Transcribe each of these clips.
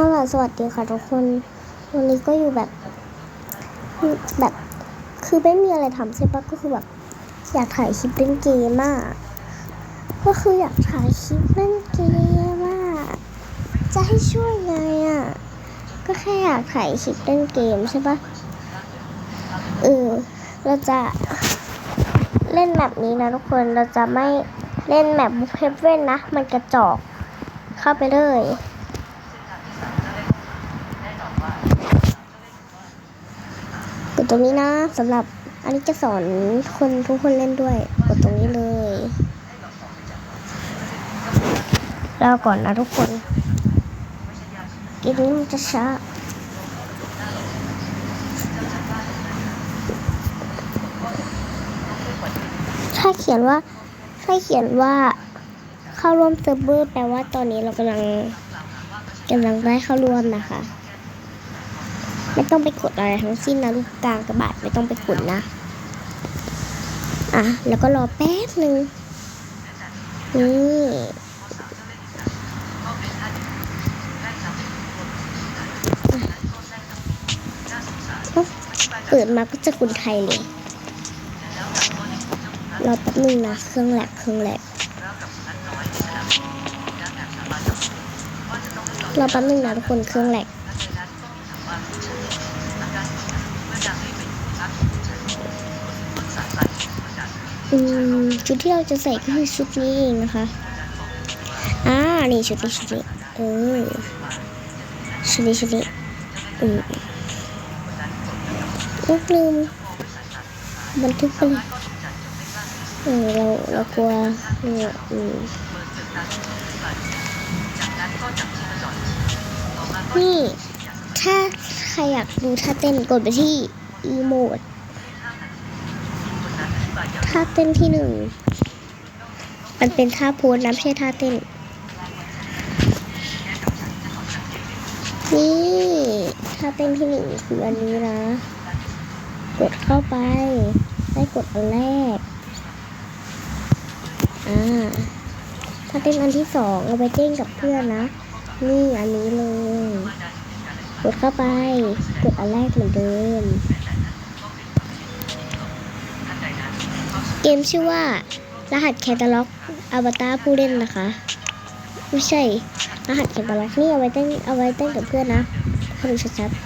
เอาล่ะสวัสดีค่ะทุกคน วันนี้ก็อยู่แบบ แบบ คือไม่มีอะไรทำใช่ปะก็คือแบบ อยากถ่ายคลิปเล่นเกมมาก ก็คืออยากถ่ายคลิปเล่นเกมมาก จะให้ช่วยไงอะ ก็แค่อยากถ่ายคลิปเล่นเกมใช่ปะเออ เราจะเล่นแบบนี้นะทุกคน เราจะไม่เล่นแบบบุฟเฟ่เว่นนะ มันกระจอก เข้าไปเลย ดตรงนี้นะสำหรับอันนี้จะสอนคนทุกคนเล่นด้วย กดตรงนี้เลยรอก่อนนะทุกคนเกมนี้มันจะช้าถ้าเขียนว่าถ้าเขียนว่าเข้าร่วมเซิร์ฟเวอร์แปลว่าตอนนี้เรากำลังกำลังได้เข้าร่วมนะคะ ไม่ต้องไปกดอะไรทั้งสิ้นนะลูกกลางกระบาดไม่ต้องไปกดนะ อะ แล้วก็รอแป๊บหนึ่งนี่เปิดมาก็จะคุณไทยเลย รอแป๊บนึงนะเครื่องแหลกเครื่องแหลกรอแป๊บนึงนะทุกคนเครื่องแหลก อืมชุดที่เราจะใส่ก็คือชุดนี้เองนะคะ อ่า นี่ชุดนี้ชุดนี้เออชุดนี้ชุดนี้อืมลูกลืมบันทึกไปเลยเออเราเรากลัวเนี่ยอืมนี่ ถ้าใครอยากดูท่าเต้นกดไปที่อีโมด ท่าเต้นที่หนึ่ง มันเป็นท่าโพสนะไม่ใช่ท่าเต้น นี่ท่าเต้นที่หนึ่งคืออันนี้นะ กดเข้าไป ได้กดอันแรก อ่าท่าเต้นอันที่สองเอาไปเต้นกับเพื่อนนะ นี่อันนี้เลย กดเข้าไป กดอันแรกเหมือนเดิม เกมชื่อว่า รหัสแคตตาล็อกอวตารผู้เล่นนะคะ ไม่ใช่ รหัสแคตตาล็อกนี่เอาไว้เต้นเอาไว้เต้นกับเพื่อนนะให้ดูชัดๆ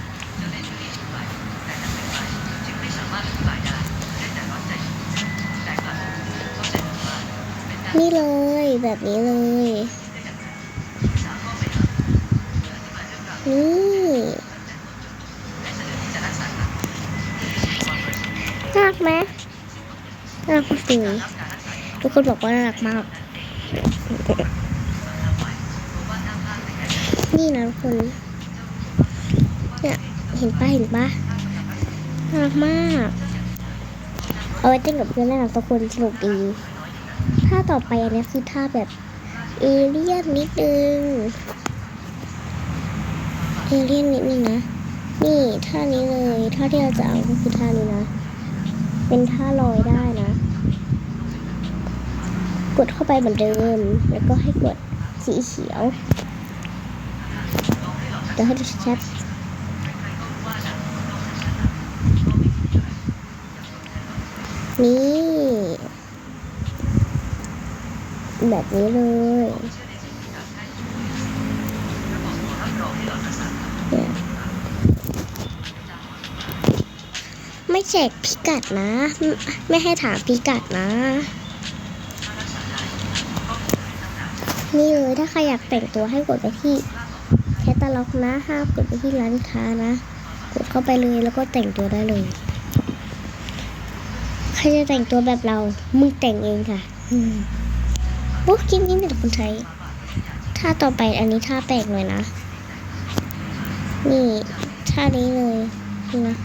นี่เลยแบบนี้เลยนี่น่ารักไหม น่ารักจริงทุกคนบอกว่าน่ารักมาก นี่นะทุกคน เนี่ยเห็นปะเห็นปะน่ารักมาก เอาไว้เต้นกับเพื่อนได้นะทุกคนสนุกดีท่าต่อไปอันนี้คือท่าแบบเอเลี่ยนนิดนึง เอเลี่ยนนิดนึงนะ นี่ท่านี้เลย ท่าที่เราจะเอาก็คือท่านี้นะ เป็นท่าลอยได้นะ กดเข้าไปเหมือนเดิม แล้วก็ให้กดสีเขียวเดี๋ยวให้ดูชัดนี่แบบนี้เลยไม่แจกพิกัดนะ ไม่ให้ถามพิกัดนะ นี่เลยถ้าใครอยากแต่งตัวให้กดไปที่แคตตาล็อกนะห้ามกดไปที่ร้านค้านะ กดเข้าไปเลยแล้วก็แต่งตัวได้เลย ใครจะแต่งตัวแบบเรา มึงแต่งเองค่ะอืมโอ้กินนี่เป็นคนไทยท่าต่อไปอันนี้ท่าแปลกหน่อยนะ นี่ท่านี้เลยนี่นะ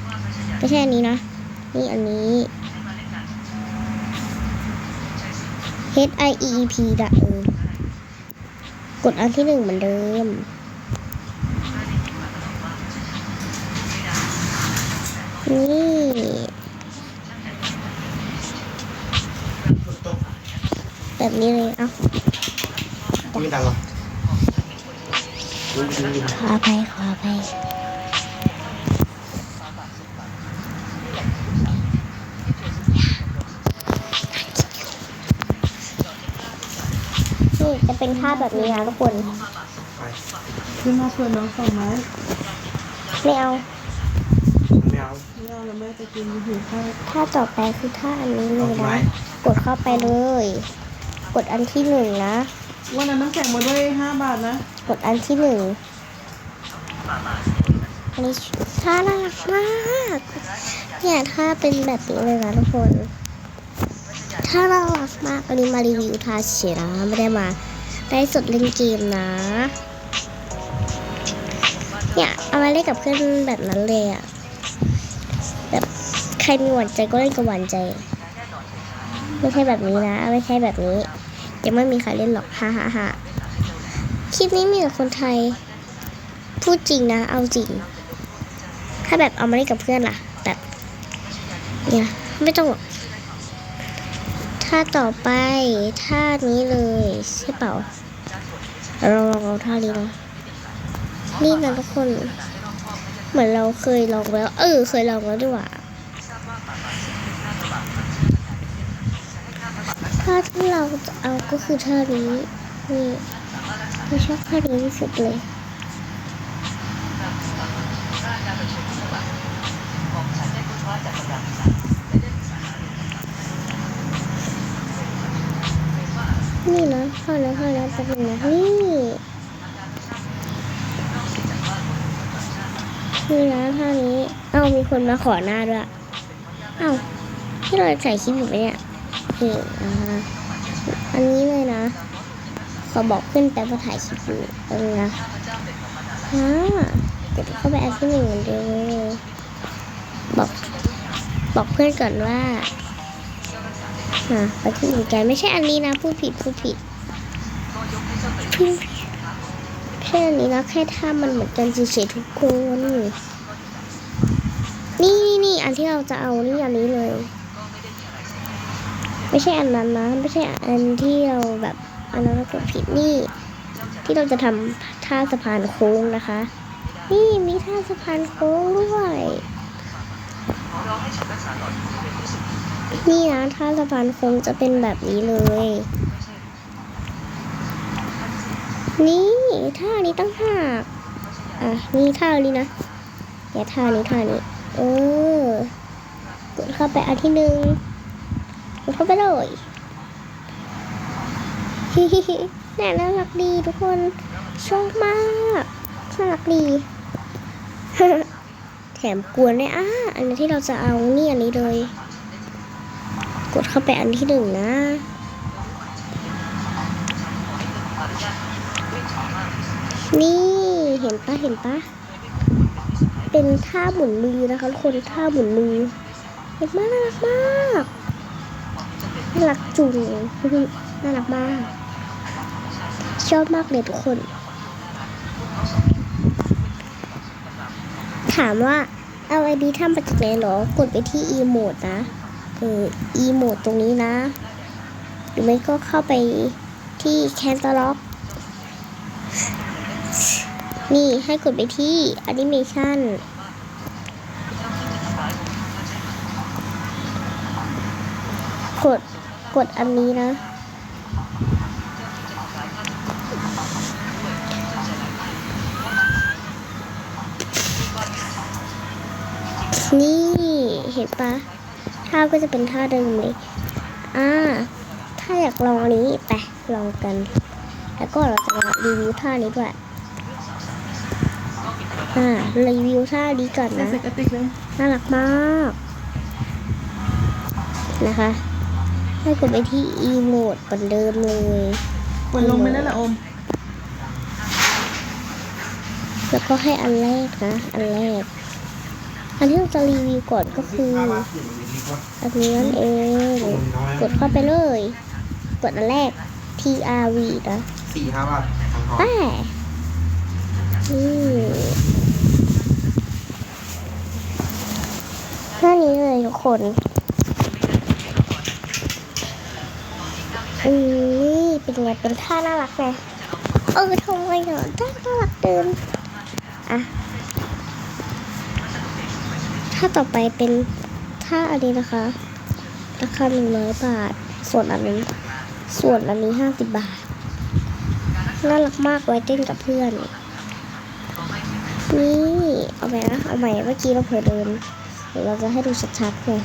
ไม่ใช่อันนี้นะ นี่อันนี้ H I E E P ดะเออ กดอันที่หนึ่งเหมือนเดิม นี่แบบนี้เลยเอ้าไม่ดังหรอดูดูดูขออภัยขออภัยนี่จะ เป็นท่าแบบนี้นะทุกคนไปขึ้นมาช่วยน้องสองไม้ไม่เอาไม่เอาไม่เอาแล้วแม่จะกินหิวข้าวท่าต่อไปคือท่าอันนี้เลเอายไว้นะ กดเข้าไปเลย กดอันที่หนึ่งนะ วันนั้นน้ำแข็งมาด้วยห้าบาทนะ กดอันที่หนึ่งอันนี้ท่าน่ารักมากเนี่ยท่าเป็นแบบนี้เลยนะทุกคนท่าน่ารักมากอันนี้มารีวิวท่าเฉยๆนะไม่ได้มา ได้สดเล่นเกมนะ เนี่ยเอามาเล่นกับเพื่อนแบบนั้นเลยอะแบบใครมีหวานใจก็เล่นกับหวานใจ ไม่ใช่แบบนี้นะ ไม่ใช่แบบนี้ยังไม่มีใครเล่นหรอกฮ่าฮ่าฮ่าคลิปนี้มีแต่คนไทย พูดจริงนะ เอาจริง ถ้าแบบเอามาเล่นกับเพื่อนล่ะ แบบเนี่ยไม่ต้องหรอกท่าต่อไปท่านี้เลยใช่เปล่า เราลองเอาท่านี้นะนี่นะทุกคน เหมือนเราเคยลองแล้ว เออ เคยลองแล้วด้วยว่ะท่าที่เราจะเอาก็คือท่านี้นี่เราชอบท่านี้ที่สุดเลยนี่ นะพอแล้วพอแล้วแป๊บนึงนะนี่นี่นะท่านี้ เอ้ามีคนมาขอหน้าด้วยเอ้าที่เราใส่คลิปอยู่ไหมเนี่ยนี่อ่าอันนี้เลยนะขอบอกเพื่อนแป๊บว่าถ่ายคลิปอยู่เออนะอ่ากดเข้าไปอันที่หนึ่งเหมือนเดิมบอกบอกเพื่อนก่อนว่า อะไปที่อื่นกันไม่ใช่อันนี้นะพูดผิดพูดผิดพูดผิดแค่อันนี้นะแค่ถ้ามันเหมือนกันเฉยๆทุกคนนี่นี่นี่อันที่เราจะเอานี่อันนี้เลย ไม่ใช่อันนั้นนะ ไม่ใช่อันที่เราแบบอันนั้นเรากดผิดนี่ ที่เราจะทำท่าสะพานโค้งนะคะ นี่มีท่าสะพานโค้งด้วย นี่นะท่าสะพานโค้งจะเป็นแบบนี้เลย นี่ท่านี้ตั้งหากอะนี่ท่านี้นะอย่าท่านี้ท่านี้เออกดเข้าไปอันที่หนึ่งกดเข้าไปเลยฮิฮิฮิแน่ารักดีทุกคนชอบมากน่ารักดีแถมกวนเลยอะอันนี้ที่เราจะเอานี่อันนี้เลย กดเข้าไปอันที่หนึ่งนะ นี่เห็นปะเห็นปะเป็นท่าหมุนมือนะคะทุกคนท่าหมุนมือเห็นมากน่ารักมากน่ารักจุงน่ารักมากชอบมากเลยทุกคน ถามว่าเอาไอดีทำมาจากไหนเหรอกดไปที่อีโมดนะ เอออีโมดตรงนี้นะ หรือไม่ก็เข้าไปที่แคนตาล็อกนี่ให้กดไปที่แอนิเมชันกดกดอันนี้นะ นี่เห็นปะ ท่าก็จะเป็นท่าเดิมเลย อ่า ถ้าอยากลองอันนี้ไปลองกัน แล้วก็เราจะมารีวิวท่านี้ด้วย อ่า รีวิวท่านี้ก่อนใส่นะใส่กระติกเลยน่ารักมาก นะคะ ให้กดไปที่อีโมดเหมือนเดิมเลยกดลงไปแล้วเหรออม แล้วก็ให้อันแรกนะ อันแรก อันที่เราจะรีวิวก่อนก็คือห้าบาทเขียนอย่างนี้ก็อันนี้นั่นเอง กดเข้าไปเลย กดอันแรก TRV นะสี่ห้าบาททางทอนแป้นี่หน้านี้เลยทุกคนอืมนี่เป็นไงเป็นท่าน่ารักไงเออทำไมอะน่าน่ารักเดินอะ ถ้าต่อไปเป็นท่าอันนี้นะคะ ราคาหนึ่งร้อยบาท ส่วนอันนี้ส่วนอันนี้ห้าสิบบาท น่ารักมากไว้เต้นกับเพื่อน นี่ เอาใหม่นะ เอาใหม่เมื่อกี้เราเผลอเดิน เดี๋ยวเราจะให้ดูชัดๆเลย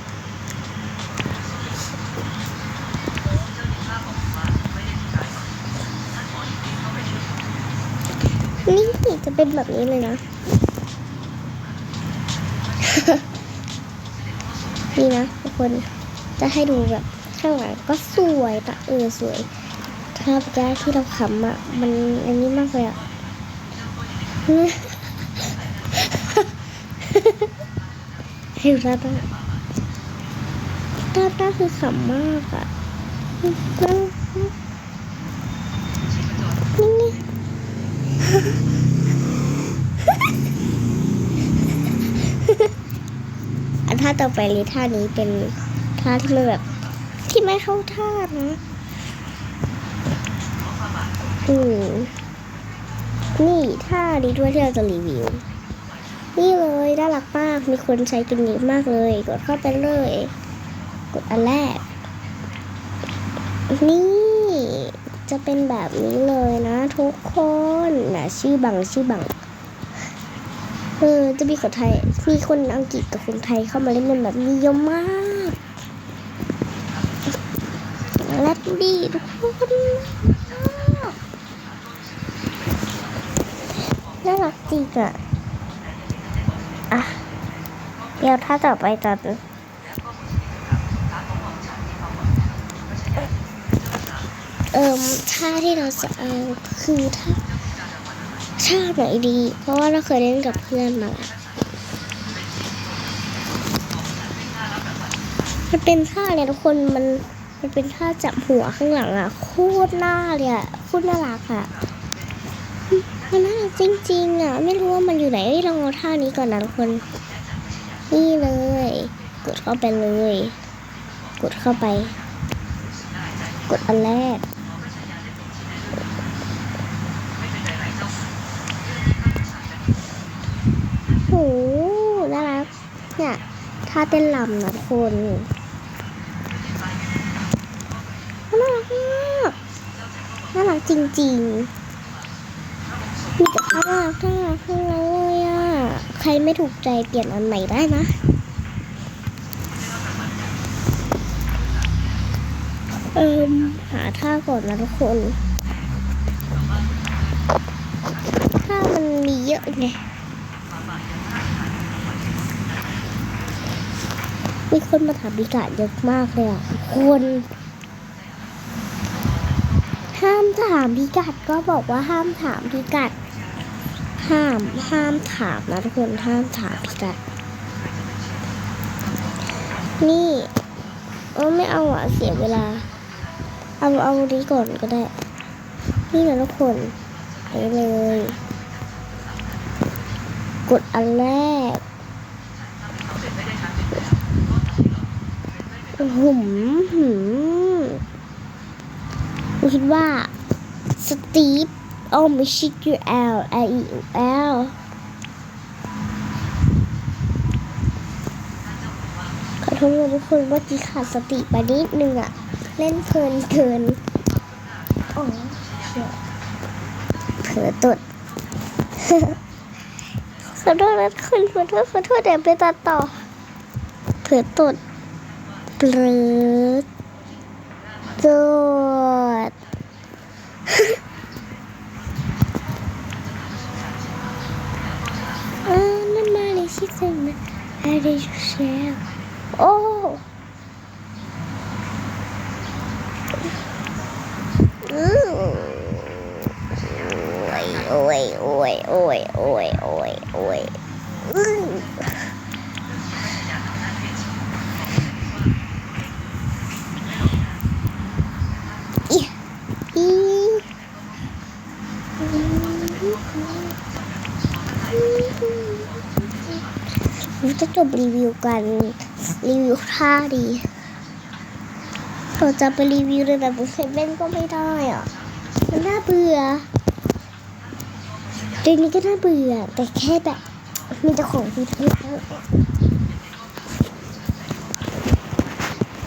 นี่จะเป็นแบบนี้เลยนะ นี่นะทุกคนจะให้ดูแบบข้างหลังก็สวยตะเออสวยถ้าแก้ที่เราขำอะมันอันนี้มากเลยอะให้ดูด้านหน้าด้านหน้าคือขำมากอะนี่ ต่อไปเลยท่านี้เป็นท่าที่มันแบบที่ไม่เข้าท่านะอืมนี่ท่านี้ด้วยที่เราจะรีวิว นี่เลยน่ารักมากมีคนใช้กันเยอะมากเลย กดเข้าไปเลย กดอันแรก นี่จะเป็นแบบนี้เลยนะทุกคนนะชื่อบังชื่อบัง เออจะมีคนไทยมีคนอังกฤษกับคนไทยเข้ามาเล่นกันแบบนี้เยอะมากและดีทุกคนน่ารักจริงอะอะเดี๋ยวถ้าต่อไปตอนเอ่มท่าที่เราจะเอาคือท่า ท่าไหนดี เพราะว่าเราเคยเล่นกับเพื่อนมามันเป็นท่าเนี่ยทุกคนมันมันเป็นท่าจับหัวข้างหลังอะโคตรน่าเลยอะโคตรน่ารักอะมันน่ารักจริงๆอะ ไม่รู้ว่ามันอยู่ไหนเอ้ยลองเอาท่านี้ก่อนนะทุกคน นี่เลย กดเข้าไปเลย กดเข้าไป กดอันแรก น่ารักเนี่ยท่าเต้นลำนะทุกคนน่ารักมากน่ารักจริงๆมีแต่ท่าน่ารักน่ารักทั้งนั้นเลยอะใครไม่ถูกใจเปลี่ยนอันใหม่ได้นะเอิมหาท่าก่อนนะทุกคนท่ามันมีเยอะไง มีคนมาถามพิกัดเยอะมากเลยอะทุกคนห้ามถามพิกัดก็บอกว่าห้ามถามพิกัด ห้ามห้ามถามนะทุกคนห้ามถามพิกัด นี่เออไม่เอาอะเสียเวลา เอาเอานี้ก่อนก็ได้ นี่นะทุกคนไปเลย กดอันแรก หืมหืมคิดว่าสตีฟโอ้ไม่ชิคยูแอลไออีแอลขอโทษทุกคนว่าจีขาดสติไปนิดนึงอะเล่นเพลินเกินอ๋อเชี่ยเผลอตดขอโทษนะคุณขอโทษขอโทษเดี๋ยวไปตัดต่อเผลอตด เปลือตดอ่านั่นมาเลยชิคกี้พายอะไรอยู่เชลโอ้อือโอ้ยโอ้ยโอ้ยโอ้ยโอ้ยโอ้ยอื้ออีอีเรา จะจบรีวิวกัน รีวิวท่าดีเราจะไปรีวิวในแบบบุฟเฟ่เล่นก็ไม่ได้อะ มันน่าเบื่อเรื่องนี้ก็น่าเบื่อ แต่แค่แบบมีเจ้าของฟรีทั้งนั้น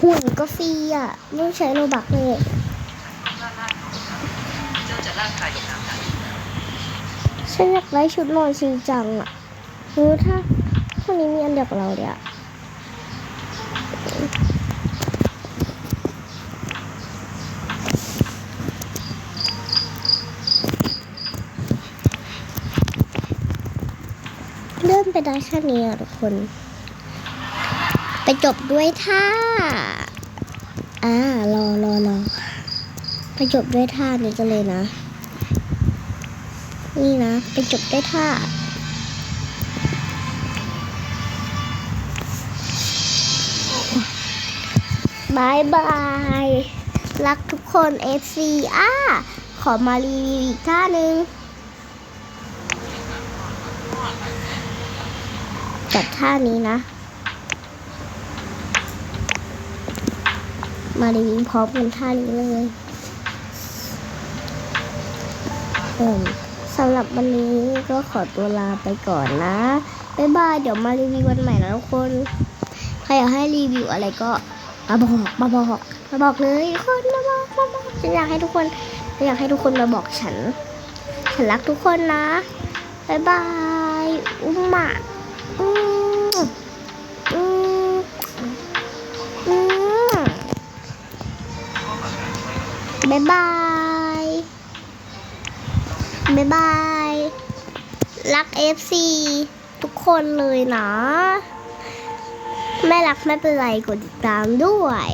หุ่นก็ฟรีอะ ไม่ใช้โลบักเลยฉันอยากได้ชุดนอนชิงจังอะรู้ถ้า คนนี้มีอันเดียวกับเราเดียวเริ่มไปได้แค่นี้ทุกคน ไปจบด้วยท่า อ่ารอรอรอไปจบด้วยท่านี้กันเลยนะ นี่นะ ไปจบด้วยท่า บายบาย รักทุกคน FC อ่าขอมารีวิวอีกท่าหนึ่งจัดท่านี้นะ มารีวิวพร้อมกันท่านี้เลยเอิ่มสำหรับวันนี้ก็ขอตัวลาไปก่อนนะ บ๊ายบาย เดี๋ยวมารีวิววันใหม่นะทุกคน ใครอยากให้รีวิวอะไรก็ มาบอกมาบอกมาบอกเลยทุกคนมาบอกมาบอกฉันอยากให้ทุกคนฉันอยากให้ทุกคนมาบอกฉัน ฉันรักทุกคนนะบายบายอุ้มหมาอืมอืมอืมบายบายบายบายรัก FC ทุกคนเลยนะ ไม่รักไม่เป็นไรกดติดตามด้วย